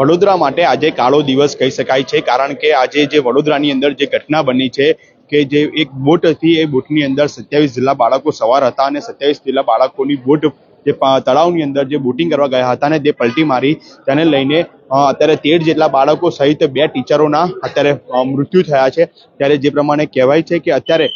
વડોદરા માટે આજે કાળો દિવસ કહી શકાય છે, કારણ કે આજે જે વડોદરાની અંદર જે ઘટના બની છે કે જે એક બોટ હતી, એ બોટની અંદર સત્યાવીસ જેટલા બાળકો સવાર હતા અને સત્યાવીસ જેટલા બાળકોની બોટ જે તળાવની અંદર જે બોટિંગ કરવા ગયા હતા ને તે પલટી મારી, તેને લઈને અત્યારે તેર જેટલા બાળકો સહિત બે ટીચરોના અત્યારે મૃત્યુ થયા છે. ત્યારે જે પ્રમાણે કહેવાય છે કે અત્યારે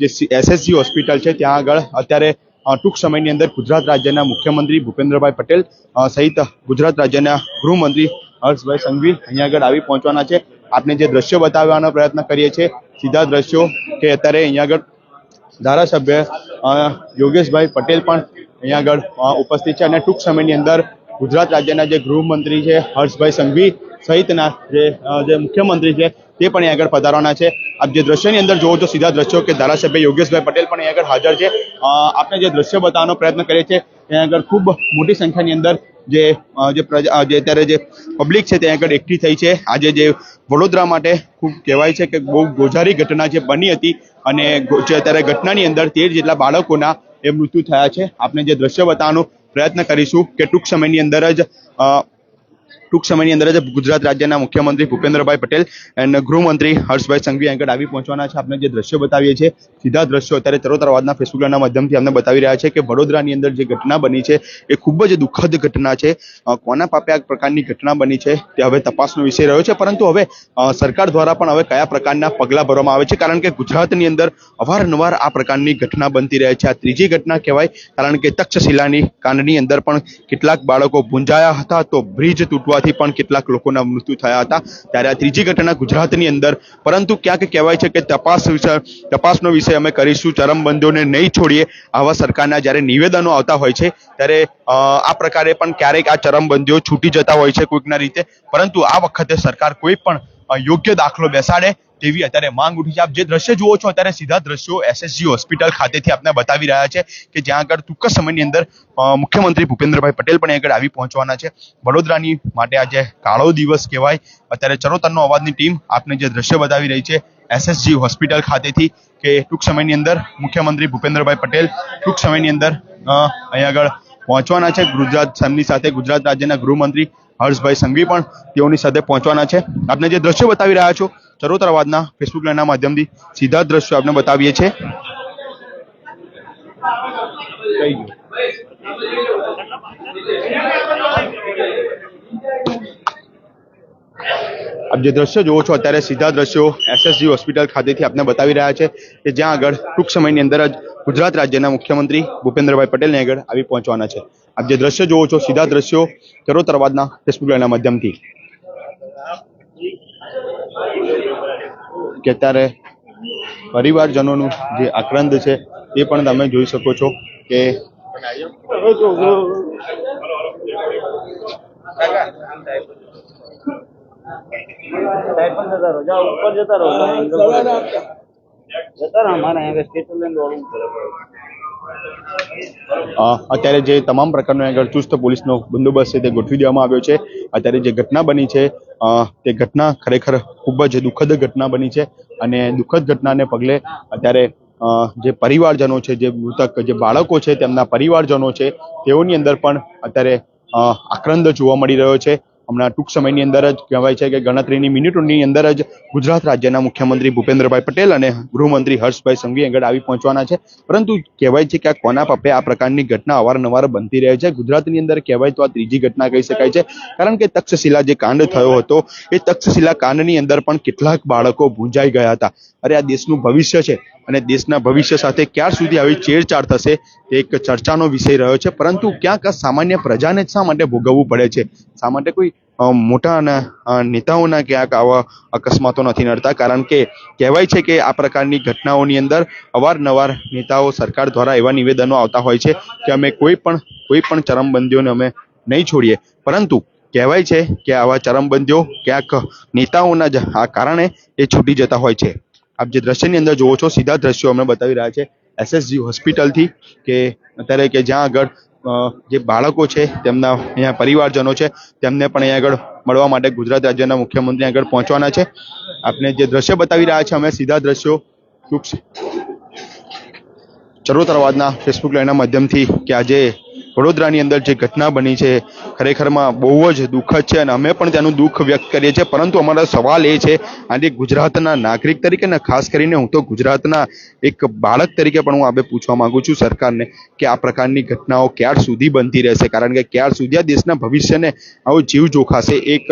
જે એસએસજી હોસ્પિટલ છે, ત્યાં આગળ અત્યારે ટૂંક સમયની અંદર ગુજરાત રાજ્યના મુખ્યમંત્રી ભૂપેન્દ્રભાઈ પટેલ સહિત ગુજરાત રાજ્યના ગૃહમંત્રી હર્ષભાઈ સંઘવી અહીંયા આગળ આવી પહોંચવાના છે. આપને જે દ્રશ્યો બતાવવાનો પ્રયત્ન કરીએ છીએ, સીધા દ્રશ્યો કે અત્યારે અહીંયા આગળ ધારાસભ્ય યોગેશભાઈ પટેલ પણ અહીંયા આગળ ઉપસ્થિત છે. અને ટૂંક સમયની અંદર ગુજરાત રાજ્યના જે ગૃહમંત્રી છે હર્ષભાઈ સંઘવી સહિતના જે જે મુખ્યમંત્રી છે, તે પણ આગળ પધારવાના છે. આપ જે દ્રશ્યની અંદર જોવો તો સીધા દ્રશ્યો કે ધારાસભ્ય યોગેશભાઈ પટેલ પણ આગળ હાજર છે. આપણે જે દ્રશ્ય બતાવવાનો પ્રયત્ન કરીએ છીએ, ત્યાં આગળ ખૂબ મોટી સંખ્યાની અંદર જે જે પ્રજા જે અત્યારે જે પબ્લિક છે, ત્યાં આગળ એકઠી થઈ છે. આજે જે વડોદરા માટે ખૂબ કહેવાય છે કે બહુ ગોઝારી ઘટના જે બની હતી અને જે અત્યારે ઘટનાની અંદર તેર જેટલા બાળકોના એ મૃત્યુ થયા છે. આપણે જે દ્રશ્ય બતાવવાનો પ્રયત્ન કરીશું કે ટૂંક સમયની અંદર જ ટૂંક સમયની અંદર જ ગુજરાત રાજ્યના મુખ્યમંત્રી ભૂપેન્દ્રભાઈ પટેલ અને ગૃહમંત્રી હર્ષભાઈ સંઘવી આગળ આવી પહોંચવાના છે. આપણે જે દ્રશ્યો બતાવીએ છીએ, સીધા દ્રશ્યો અત્યારે તરોતરવાદના ફેસબુકના માધ્યમથી અમને બતાવી રહ્યા છે કે વડોદરાની અંદર જે ઘટના બની છે, એ ખૂબ જ દુઃખદ ઘટના છે. કોના પાપે આ પ્રકારની ઘટના બની છે, તે હવે તપાસનો વિષય રહ્યો છે. પરંતુ હવે સરકાર દ્વારા પણ હવે કયા પ્રકારના પગલાં ભરવામાં આવે છે? કારણ કે ગુજરાતની અંદર અવારનવાર આ પ્રકારની ઘટના બનતી રહે છે. આ ત્રીજી ઘટના કહેવાય, કારણ કે તક્ષશિલાની કાંડની અંદર પણ કેટલાક બાળકો ભૂંજાયા હતા તો બ્રિજ તૂટવાથી પણ કેટલાક લોકોના મૃત્યુ થયા હતા. ત્યારે આ ત્રીજી ઘટના ગુજરાતની અંદર, પરંતુ ક્યાંક કહેવાય છે કે તપાસ વિષય તપાસનો વિષય અમે કરીશું, ચરમબંધોને નહીં છોડીએ, આવા સરકારના જ્યારે નિવેદનો આવતા હોય છે, ત્યારે આ પ્રકારે પણ ક્યારેક આ ચરમબંધીઓ છૂટી જતા હોય છે કોઈકના રીતે. પરંતુ આ વખતે સરકાર કોઈ પણ યોગ્ય દાખલો બેસાડે તેવી અત્યારે માંગ ઉઠી છે. આપ જે દ્રશ્ય જુઓ છો અત્યારે સીધા દ્રશ્યો એસએસજી હોસ્પિટલ ખાતેથી આપને બતાવી રહ્યા છે કે જ્યાં આગળ ટૂંક સમયની અંદર મુખ્યમંત્રી ભૂપેન્દ્રભાઈ પટેલ પણ આગળ આવી પહોંચવાના છે. વડોદરાની માટે આજે કાળો દિવસ કહેવાય. અત્યારે ચરોતરનો અવાજની ટીમ આપને જે દ્રશ્ય બતાવી રહી છે એસએસજી હોસ્પિટલ ખાતેથી કે ટૂંક સમયની અંદર મુખ્યમંત્રી ભૂપેન્દ્રભાઈ પટેલ ટૂંક સમયની અંદર અહીંયા આગળ પહોંચવાના છે. ગુજરાત, તેમની સાથે ગુજરાત રાજ્યના ગૃહમંત્રી હર્ષભાઈ સંઘવી પણ તેઓની સાથે પહોંચવાના છે. આપને જે દ્રશ્યો બતાવી રહ્યા છો ચરોતર અવાજના ફેસબુક લાઈનના માધ્યમથી સીધા દ્રશ્યો આપને બતાવીએ છીએ. આપ જે દ્રશ્યો જુઓ છો અત્યારે સીધા દ્રશ્યો એસએસજી હોસ્પિટલ ખાતેથી આપને બતાવી રહ્યા છે કે જ્યાં આગળ ટૂંક સમયની અંદર જ ગુજરાત રાજ્યના મુખ્યમંત્રી ભૂપેન્દ્રભાઈ પટેલને આગળ આવી પહોંચવાના છે. આપ જે દ્રશ્યો જુઓ છો સીધા દ્રશ્યો ચરોતર અવાજના ફેસબુક લાઈનના માધ્યમથી. કે અત્યારે પરિવારજનોનું જે આક્રંદ છે, એ પણ તમે જોઈ શકો છો કે જતા રહો જતા રહો મારા સ્ટેટ વાળું અત્યારે જે તમામ પ્રકારનો આગળ ચુસ્ત પોલીસનો બંદોબસ્ત છે તે ગોઠવી દેવામાં આવ્યો છે. અત્યારે જે ઘટના બની છે તે ઘટના ખરેખર ખૂબ જ દુઃખદ ઘટના બની છે અને દુઃખદ ઘટનાને પગલે અત્યારે જે પરિવારજનો છે, જે મૃતક, જે બાળકો છે, તેમના પરિવારજનો છે, તેઓની અંદર પણ અત્યારે આક્રંદ જોવા મળી રહ્યો છે. હમણાં ટૂંક સમયની અંદર જ કહેવાય છે કે ગણતરીની મિનિટોની અંદર જ ગુજરાત રાજ્યના મુખ્યમંત્રી ભૂપેન્દ્રભાઈ પટેલ અને ગૃહમંત્રી હર્ષભાઈ સંઘવી આગળ આવી પહોંચવાના છે. પરંતુ કહેવાય છે કે આ કોના પાપે આ પ્રકારની ઘટના અવારનવાર બનતી રહે છે? ગુજરાતની અંદર કહેવાય તો આ ત્રીજી ઘટના કહી શકાય છે. કારણ કે તક્ષશિલા જે કાંડ થયો હતો, એ તક્ષશિલા કાંડની અંદર પણ કેટલાક બાળકો ભૂંજાઈ ગયા હતા. અરે, આ દેશનું ભવિષ્ય છે અને દેશના ભવિષ્ય સાથે ક્યાર સુધી આવી છેડછાડ થશે, તે એક ચર્ચાનો વિષય રહ્યો છે. પરંતુ ક્યાંક સામાન્ય પ્રજાને જ શા માટે ભોગવવું પડે છે? શા માટે કોઈ મોટા નેતાઓના ક્યાંક આવા અકસ્માતો નથી નડતા. કારણ કે કહેવાય છે કે આ પ્રકારની ઘટનાઓની અંદર અવારનવાર નેતાઓ સરકાર દ્વારા એવા નિવેદનો આવતા હોય છે કે અમે કોઈ પણ કોઈ પણ ચરમબંધીઓને અમે નહીં છોડીએ. પરંતુ કહેવાય છે કે આવા ચરમબંધીઓ ક્યાંક નેતાઓના જ, આ કારણે એ છૂટી જતા હોય છે. આપ જે દ્રશ્યની અંદર જોવો છો, સીધા દ્રશ્યો અમે બતાવી રહ્યા છે. એસએસજી હોસ્પિટલથી કે, અત્યારે કે જ્યાં આગળ જે બાળકો છે, તેમના અહીંયા પરિવારજનો છે, તેમને પણ અહીંયા આગળ મળવા માટે ગુજરાત રાજ્યના મુખ્યમંત્રી આગળ પહોંચવાના છે. આપને જે દ્રશ્ય બતાવી રહ્યા છે, અમે સીધા દ્રશ્યો ટૂંક ચરોતર અવાજના ફેસબુક લાઈનના માધ્યમથી કે આજે વડોદરાની અંદર જે ઘટના બની છે, ખરેખરમાં બહુ જ દુઃખદ છે અને અમે પણ તેનું દુઃખ વ્યક્ત કરીએ છીએ. પરંતુ અમારો સવાલ એ છે, આજે ગુજરાતના નાગરિક તરીકે ને ખાસ કરીને હું તો ગુજરાતના એક બાળક તરીકે પણ હું આપણે પૂછવા માંગુ છું સરકારને કે આ પ્રકારની ઘટનાઓ ક્યાર સુધી બનતી રહેશે? કારણ કે ક્યાર સુધી આ દેશના ભવિષ્યને આવો જીવ જોખાશે એક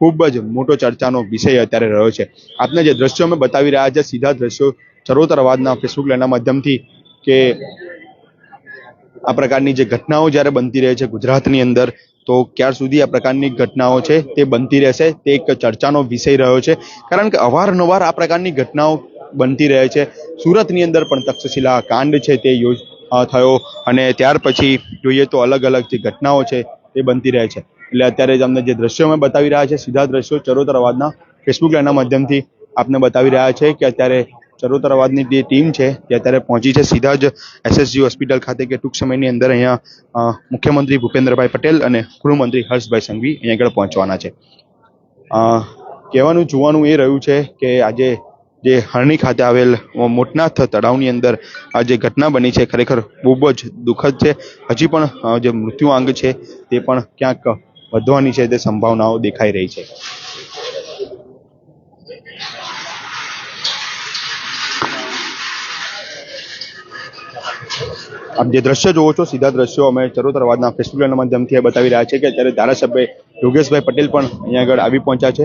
ખૂબ જ મોટો ચર્ચાનો વિષય અત્યારે રહ્યો છે. આપને જે દ્રશ્યો અમે બતાવી રહ્યા છે, સીધા દ્રશ્યો ચરોતર અવાજના ફેસબુક લેના માધ્યમથી કે આ પ્રકારની જે ઘટનાઓ જ્યારે બનતી રહે છે ગુજરાતની અંદર, તો ક્યાર સુધી આ પ્રકારની ઘટનાઓ છે તે બનતી રહેશે? તે એક ચર્ચાનો વિષય રહ્યો છે. કારણ કે અવારનવાર આ પ્રકારની ઘટનાઓ બનતી રહે છે. સુરતની અંદર પણ તક્ષશિલા કાંડ છે તે યોજ થયો અને ત્યાર પછી જોઈએ તો અલગ અલગ જે ઘટનાઓ છે તે બનતી રહે છે. એટલે અત્યારે તમને જે દ્રશ્યો અમે બતાવી રહ્યા છે, સીધા દ્રશ્યો ચરોતર અવાજના ફેસબુક લાઈવના માધ્યમથી આપને બતાવી રહ્યા છે કે અત્યારે ચરોતર અવાજની જે ટીમ છે તે અત્યારે પહોંચી છે સીધા જ એસએસજી હોસ્પિટલ ખાતે કે ટૂંક સમયની અંદર અહીંયા મુખ્યમંત્રી ભૂપેન્દ્રભાઈ પટેલ અને ગૃહમંત્રી હર્ષભાઈ સંઘવી અહીંયા આગળ પહોંચવાના છે. કહેવાનું જોવાનું એ રહ્યું છે કે આજે જે હરણી ખાતે આવેલ મોટનાથ તળાવની અંદર આ જે ઘટના બની છે, ખરેખર ખૂબ જ દુઃખદ છે. હજી પણ જે જે મૃત્યુઆંક છે, તે પણ ક્યાંક વધવાની છે, તે સંભાવનાઓ દેખાઈ રહી છે. આપ જે દ્રશ્ય જોવો છો, સીધા દ્રશ્યો અમે ચરોતરવાદના લાઈવના માધ્યમથી બતાવી રહ્યા છે કે અત્યારે ધારાસભ્ય યોગેશભાઈ પટેલ પણ અહીંયા આગળ આવી પહોંચ્યા છે.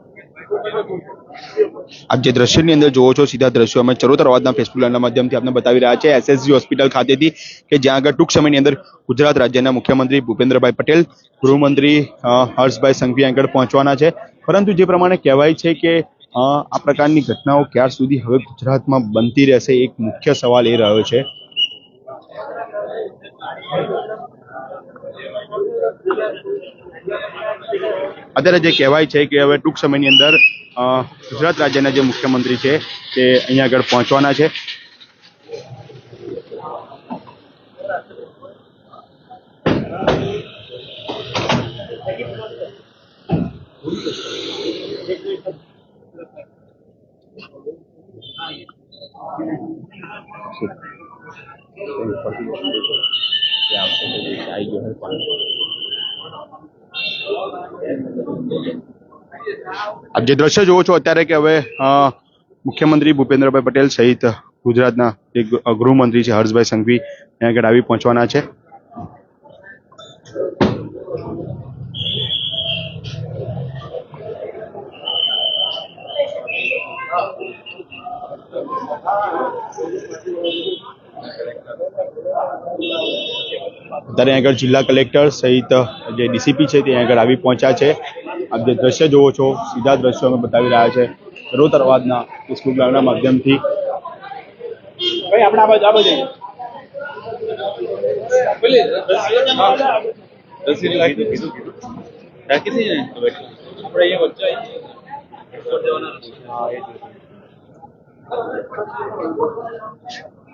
આપ જે દ્રશ્યની અંદર જોવો છો, સીધા દ્રશ્યો અમે ચરોતર અવાજના ફેસબુક લાઈવના માધ્યમથી આપને બતાવી રહ્યા છે એસએસજી હોસ્પિટલ ખાતેથી કે જ્યાં આગળ ટૂંક સમયની અંદર ગુજરાત રાજ્યના મુખ્યમંત્રી ભૂપેન્દ્રભાઈ પટેલ, ગૃહમંત્રી હર્ષભાઈ સંઘવી આગળ પહોંચવાના છે. પરંતુ જે પ્રમાણે કહેવાય છે કે આ પ્રકારની ઘટનાઓ ક્યાર સુધી હવે ગુજરાતમાં બનતી રહેશે, એક મુખ્ય સવાલ એ રહ્યો છે. અત્યારે જે કહેવાય છે કે હવે ટૂંક સમયની અંદર ગુજરાત રાજ્યના જે મુખ્યમંત્રી છે તે અહીંયા આગળ પહોંચવાના છે. આપ જે દ્રશ્ય જોવો છો અત્યારે કે હવે મુખ્યમંત્રી ભૂપેન્દ્રભાઈ પટેલ સહિત ગુજરાતના જે ગૃહમંત્રી છે હર્ષભાઈ સંઘવી ત્યાં આગળ આવી પહોંચવાના છે. અત્યારે આગળ જિલ્લા કલેક્ટર સહિત જે ડીસીપી છે તે આગળ આવી પહોંચ્યા છે. આપ જે દ્રશ્ય જોવો છો સીધા દ્રશ્યો અમે બતાવી રહ્યા છે. ચરોતર અવાજના ફેસબુક લાઈવના માધ્યમથી આપણે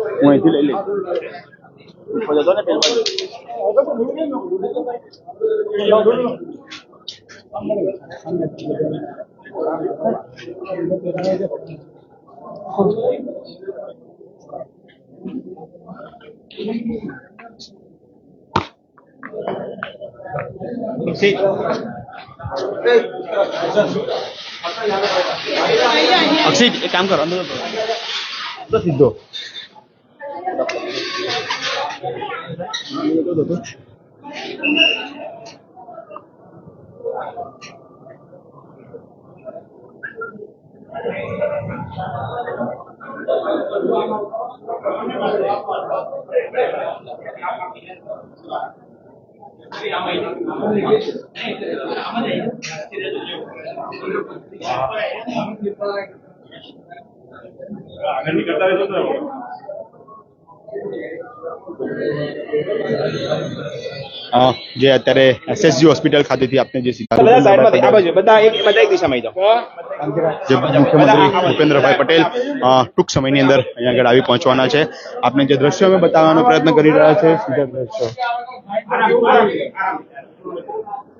તમને. હું અહીંથી લઈ લઈશ ઉપર જતો ને પેલા અક્ષિત એક કામ કરો અંદર તો સીધો અ, જે અત્યારે એસએસજી હોસ્પિટલ ખાતેથી આપને જે સીધા બધા સાઈડમાંથી આ બાજુ બધા એક બધા એક દિશામાં જે મુખ્યમંત્રી ભૂપેન્દ્રભાઈ પટેલ ટૂંક સમયની અંદર અહીંયા આગળ આવી પહોંચવાના છે. આપને જે દ્રશ્યો અમે બતાવવાનો પ્રયત્ન કરી રહ્યા છે સીધા દ્રશ્યો.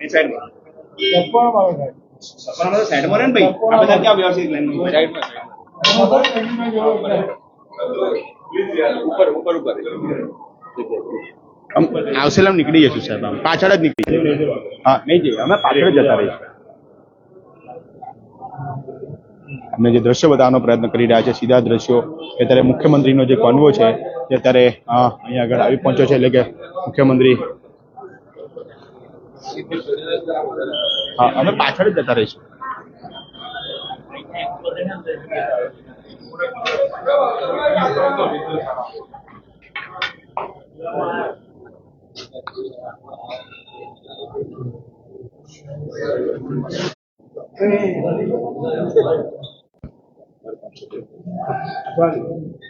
સાઈડમાં. સાઈડમાં રહે ને ભાઈ? આ બધા ક્યાં વ્યવસ્થિત લાઈન સાઈડમાં. ઉપર ઉપર ઉપર. આમ આવશે એમ નીકળી જશું સાહેબ, આમ પાછળ જ નીકળી. હા, નહીં જઈએ, અમે પાછળ જતા રહીશું. અમે જે દ્રશ્યો બતાવવાનો પ્રયત્ન કરી રહ્યા છે, સીધા દ્રશ્યો અત્યારે મુખ્યમંત્રીનો જે કોન્વો છે તે અત્યારે અહીંયા આગળ આવી પહોંચ્યો છે, એટલે કે મુખ્યમંત્રી, હા, અમે પાછળ જ જતા રહીશું. Vale.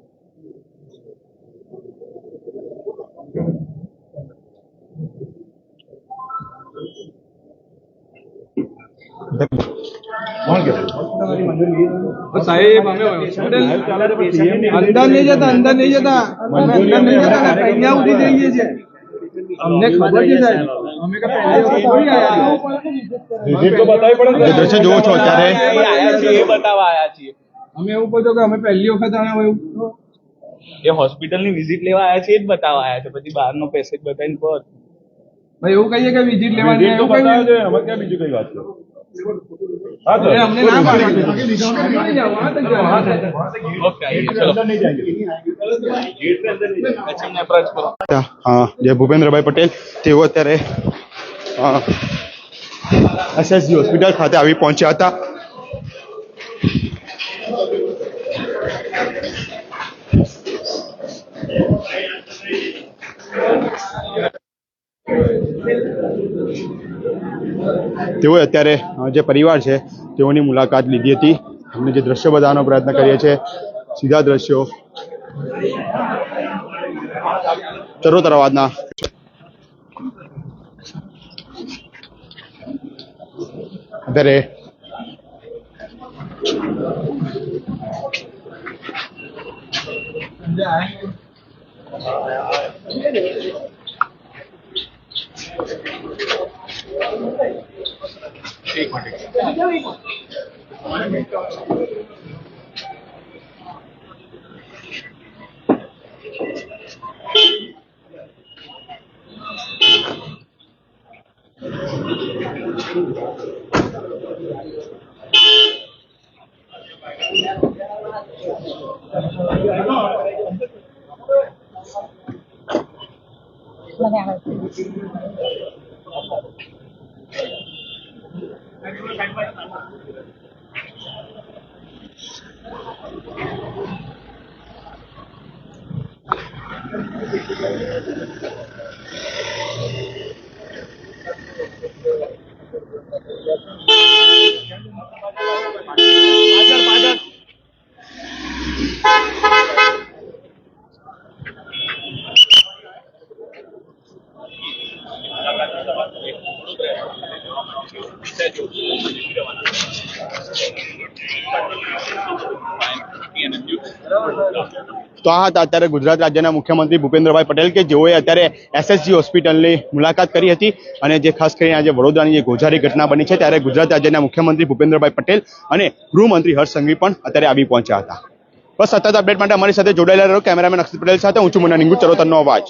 સાહેબ અમે અંદર નહીં જતા અંદર નહીં જતા. અમે અંદર નહીં જતા અહીંયા સુધી જઈએ છીએ અમને ખબર છે સાહેબ. અમે કે પહેલી વખત થોડી આયા જે દ્રશ્ય જોવો છો અત્યારે. અમે એવું કહો કે અમે પહેલી વખત એવું. એ હોસ્પિટલની વિઝિટ લેવા આવ્યા છે એ જ બતાવવા આવ્યા છે પછી બહારનો પેસેજ બતાવીને કહો. ભાઈ એવું કહીએ કે વિઝિટ લેવાની એવું કહીએ બીજું કઈ ના પાડી નહીં. જાઓ, આ તો જાઓ, આ તો જાઓ. ઓકે ચલો પછી એમને approach કરો જે ભૂપેન્દ્રભાઈ પટેલ તેઓ અત્યારે એસએસજી હોસ્પિટલ ખાતે આવી પહોંચ્યા હતા તેઓ અત્યારે જે પરિવાર છે, તેઓની મુલાકાત લીધી હતી અમને જે દ્રશ્યો બતાવવાનો પ્રયત્ન કરીએ છીએ, સીધા દ્રશ્યો ચરોતરવાદના અત્યારે Yeah. एक minute Là nhà này. schedule તો આ હતા અત્યારે ગુજરાત રાજ્યના મુખ્યમંત્રી ભૂપેન્દ્રભાઈ પટેલ કે જેઓએ અત્યારે એસએસજી હોસ્પિટલની મુલાકાત કરી હતી અને જે ખાસ કરીને આજે વડોદરાની જે ગોઝારી ઘટના બની છે ત્યારે ગુજરાત રાજ્યના મુખ્યમંત્રી ભૂપેન્દ્રભાઈ પટેલ અને ગૃહમંત્રી હર્ષ સંઘવી પણ અત્યારે આવી પહોંચ્યા હતા. બસ સતત અપડેટ માટે અમારી સાથે જોડાયેલા રહો. કેમેરામેન અક્ષિત પટેલ સાથે ઊંચું મુન્ના નિંગુ, ચરોતરનો અવાજ.